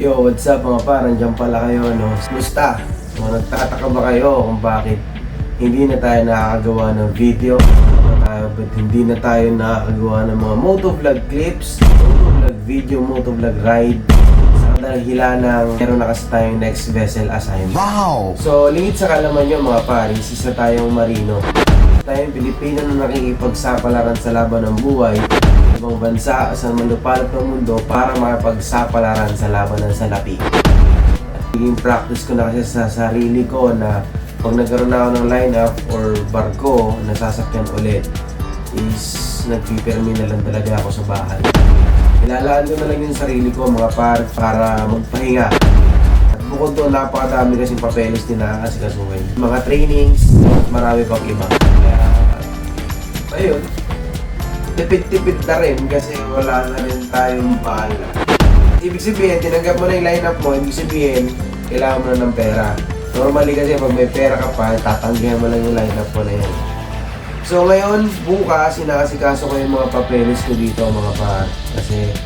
Yo, what's up mga par? Nandiyan pala kayo, no? Musta? So, nagtataka ba kayo kung bakit hindi na tayo nakakagawa ng video? Tayo, ba't hindi na tayo nakakagawa ng mga motovlog clips, motovlog video, motovlog ride? Sa kadahilan ng meron na kasi tayong next vessel assignment. Wow! So, lingit sa kalaman nyo mga paris, isa tayong marino. Tayong Pilipino na nakikipagsapalaran sa laban ng buhay ibang bansa sa malupalop ng mundo para makipagsapalaran sa laban ng salapi. Naging practice ko na kasi sa sarili ko na pag nagkaroon na ako ng lineup or barko na sasakyan ulit is nagpipirmi na lang talaga ako sa bahay. Ilalaan ko na lang yung sarili ko mga par para magpahinga at bukod doon, napakadami kasing papeles din na asikasuhin. Mga trainings, marami pang iba. Kaya, ayun, tipid-tipid na rin kasi wala na rin tayong bahala. Ibig sabihin, tinanggap mo na yung lineup mo, ibig sabihin, kailangan mo na ng pera. Normally kasi pag may pera ka pa, tatanggihan mo lang yung lineup mo na yan. So ngayon, bukas, sinakasikaso ko yung mga papeles ko dito mga par. Kasi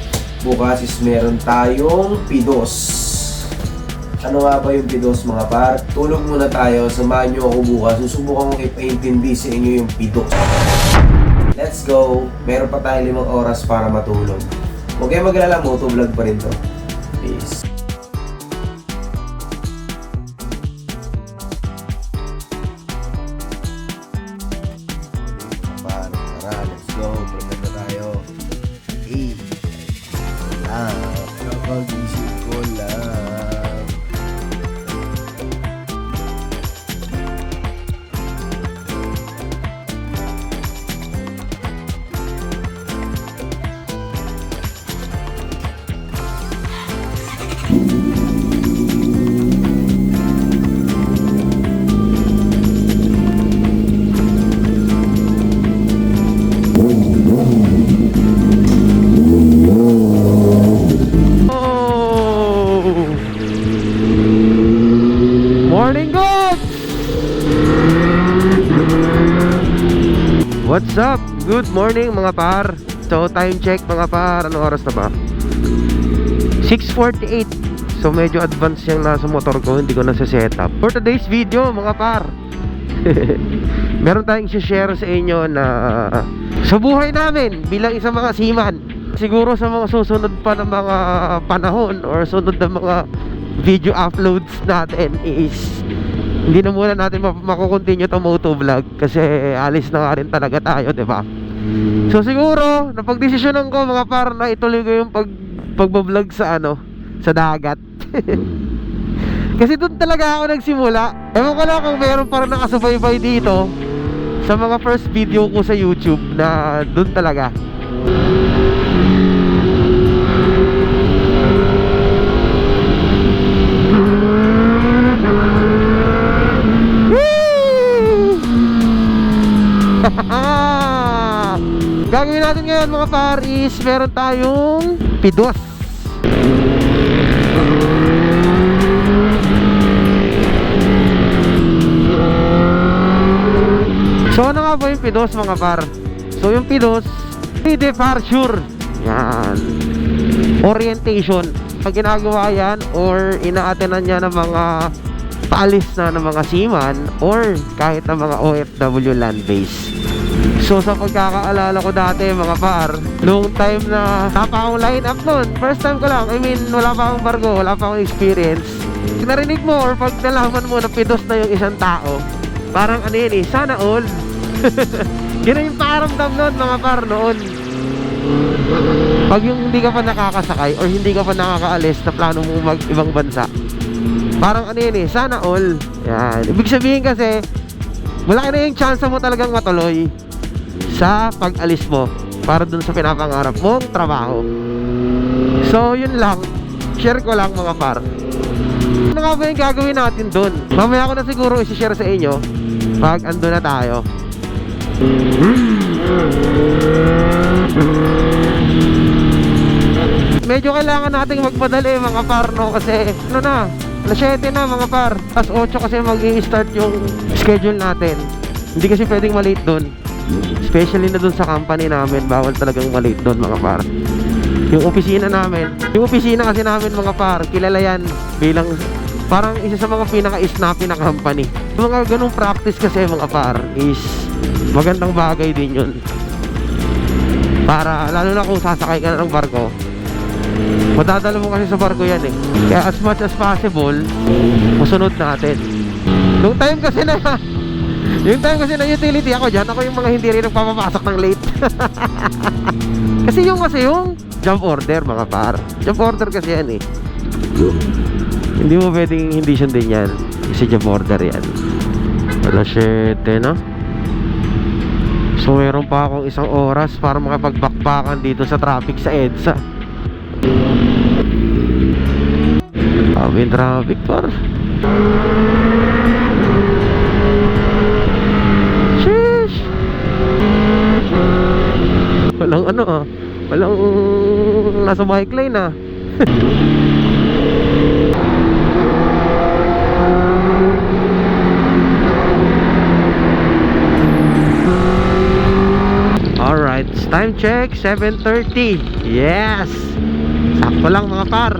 bukas is meron tayong pidos. Ano nga ba yung pidos mga par? Tulog muna tayo, samahan nyo ako bukas. Susubukan kong ipaintindi sa inyo yung pidos. Let's go! Meron pa tayong limang oras para matulog. Huwag kayo maglala, motovlog pa rin to. What's up? Good morning mga par. So time check mga par. Anong oras na ba? 6.48 So medyo advance yung nasa motor ko Hindi ko na sa setup For today's video mga par Meron tayong share sa inyo na Sa buhay namin bilang isang mga seaman Siguro sa mga susunod pa ng mga panahon Or sunod na mga video uploads natin is hindi na muna natin ma- makukontinue itong motovlog kasi alis na nga rin talaga tayo, ba? So siguro, napagdesisyonan ko mga par na ituloy ko yung pag pagbablog sa ano, sa dagat. kasi doon talaga ako nagsimula. Ewan ko lang kung meron pa rin nakasubaybay dito sa mga first video ko sa YouTube na doon talaga. Gagawin natin ngayon mga par is meron tayong pidos. So ano nga ba yung pidos mga par? So yung pidos, departure. Yan. Orientation. Pag ginagawa yan or inaatenan niya ng mga paalis na ng mga seaman or kahit ng mga OFW land base. So sa pagkakaalala ko dati mga par, noong time na napa akong line up noon, first time ko lang, I mean wala pa akong bargo, wala pa akong experience. Narinig mo or pag nalaman mo na pidos na yung isang tao, parang ano yun eh, sana all. Yun yung paramdam noon mga par noon. Pag yung hindi ka pa nakakasakay or hindi ka pa nakakaalis na plano mo mag ibang bansa, parang ano yun eh, sana all. Yan. Ibig sabihin kasi, malaki na yung chance mo talagang matuloy sa pag-alis mo para dun sa pinapangarap mong trabaho. So, yun lang. Share ko lang mga par. Ano nga ba yung gagawin natin dun? Mamaya ko na siguro isi-share sa inyo pag ando na tayo. Medyo kailangan nating magpadali mga par no kasi ano na alas 7 na mga par alas 8 kasi mag start yung schedule natin hindi kasi pwedeng malate doon especially na doon sa company namin bawal talagang malate doon mga par Yung opisina namin. Yung opisina kasi namin mga par, kilala yan bilang parang isa sa mga pinaka-snappy na company. Mga ganung practice kasi mga par is magandang bagay din yun. Para lalo na kung sasakay ka na ng barko, madadala mo kasi sa barko yan eh. Kaya as much as possible, masunod natin. Yung time kasi na yung time kasi na utility ako dyan, ako yung mga hindi rin nagpapapasok ng late. kasi yung kasi yung jump order mga par. Jump order kasi yan eh. Hindi mo pwedeng hindi sundin yan. Kasi jump order yan. Alas 7 na. So meron pa akong isang oras para makapagbakbakan dito sa traffic sa EDSA. Kami traffic par. Sheesh! Walang ano ah. Walang nasa bike lane ah. Alright, time check 7.30 Yes! Sakto lang mga par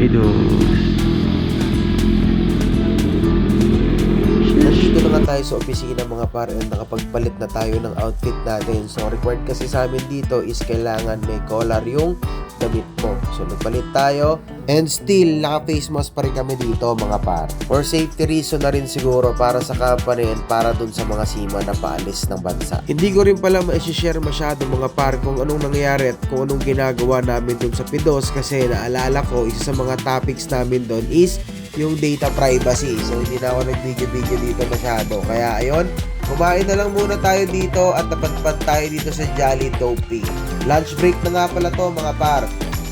Idus tayo sa opisina mga par and nakapagpalit na tayo ng outfit natin. So required kasi sa amin dito is kailangan may collar yung damit mo. So nagpalit tayo and still naka-face mask pa rin kami dito mga par. For safety reason na rin siguro para sa company and para dun sa mga sima na paalis ng bansa. Hindi ko rin pala ma-share masyado mga par kung anong nangyari at kung anong ginagawa namin dun sa Pidos kasi naalala ko isa sa mga topics namin dun is yung data privacy. So, hindi na ako nag-video-video dito masyado. Kaya, ayun, kumain na lang muna tayo dito at napadpad tayo dito sa Jolly Dopey. Lunch break na nga pala to mga par.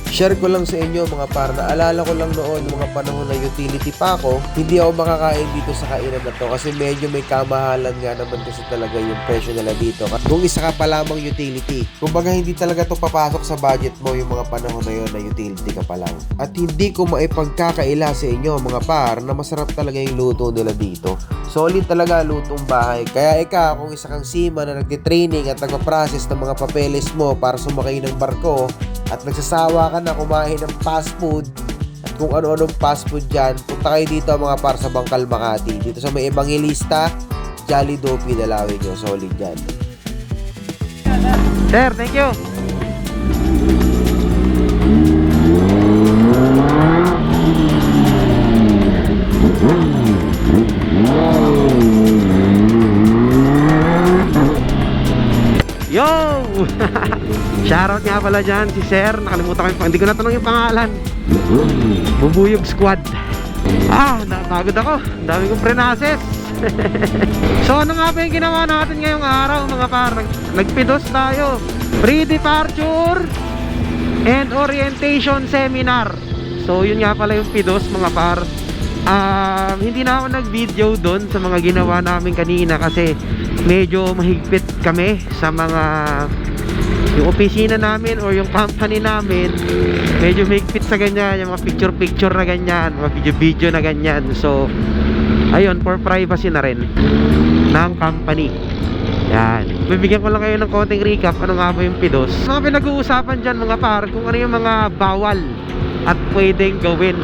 Share ko lang sa inyo mga par, naalala ko lang noon mga panahon na utility pa ako, hindi ako makakain dito sa kainan na to kasi medyo may kamahalan nga naman kasi talaga yung presyo nila dito. Kung isa ka pa lamang utility, kumbaga hindi talaga to papasok sa budget mo yung mga panahon na yun na utility ka pa lang. At hindi ko maipagkakaila sa inyo mga par na masarap talaga yung luto nila dito. Solid talaga lutong bahay. Kaya ikaw, kung isa kang sima na nagtitraining at nagpa-process ng mga papeles mo para sumakay ng barko at nagsasawa ka na kumain ng fast food at kung ano-anong fast food dyan, punta kayo dito mga par sa Bangkal Makati. Dito sa may Evangelista, Jolly Dopey dalawin nyo. Solid dyan. Sir, thank you Yo! Shoutout nga pala dyan si Sir. Nakalimutan ko yung Hindi ko natanong yung pangalan. Bubuyog Squad. Ah, napagod ako. Dami kong prenases. So ano nga ba yung ginawa natin ngayong araw mga par? Nag Nagpidos tayo. Pre-departure And orientation seminar. So yun nga pala yung pidos mga par. Um, Hindi na ako nag-video doon sa mga ginawa namin kanina Kasi medyo mahigpit kami sa mga yung opisina namin or yung company namin medyo mahigpit sa ganyan yung mga picture picture na ganyan mga video video na ganyan. So ayun for privacy na rin ng company. Yan. Bibigyan ko lang kayo ng konting recap. Ano nga ba yung pidos? Mga pinag-uusapan dyan mga par kung ano yung mga bawal at pwedeng gawin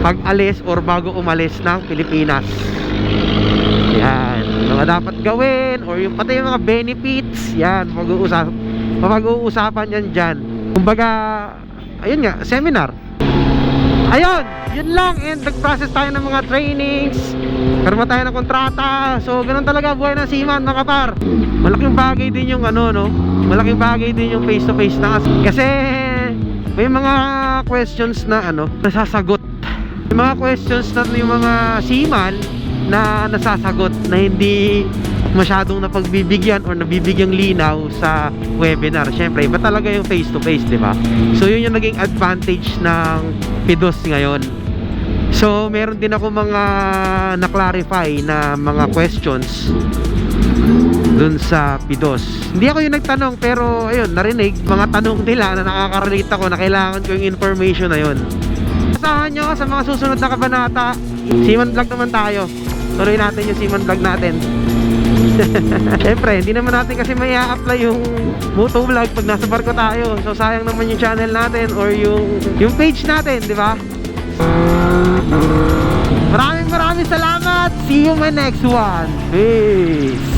pag alis or bago umalis ng Pilipinas. Yan mga dapat gawin or yung pati yung mga benefits yan pag-uusap mapag-uusapan yan dyan. Kumbaga ayun nga seminar. Ayun yun lang and nag-process tayo ng mga trainings. Karma tayo ng kontrata. So ganun talaga buhay ng seaman mga par. Malaking bagay din yung ano no? Malaking bagay din yung face to face na kasi may mga questions na ano nasasagot. May mga questions na yung mga seaman na nasasagot na hindi masyadong napagbibigyan or nabibigyang linaw sa webinar. Siyempre, iba talaga yung face to face, di ba? So, yun yung naging advantage ng PIDOS ngayon. So, meron din ako mga na-clarify na mga questions dun sa PIDOS. Hindi ako yung nagtanong pero ayun, narinig mga tanong nila na nakaka-relate ako na kailangan ko yung information na yun. Asahan nyo sa mga susunod na kabanata. Simon vlog naman tayo. Tuloy natin yung Seaman vlog natin. Siyempre, hindi naman natin kasi may apply yung moto vlog pag nasa barko tayo. So sayang naman yung channel natin or yung yung page natin, di ba? Maraming maraming salamat. See you my next one. Peace.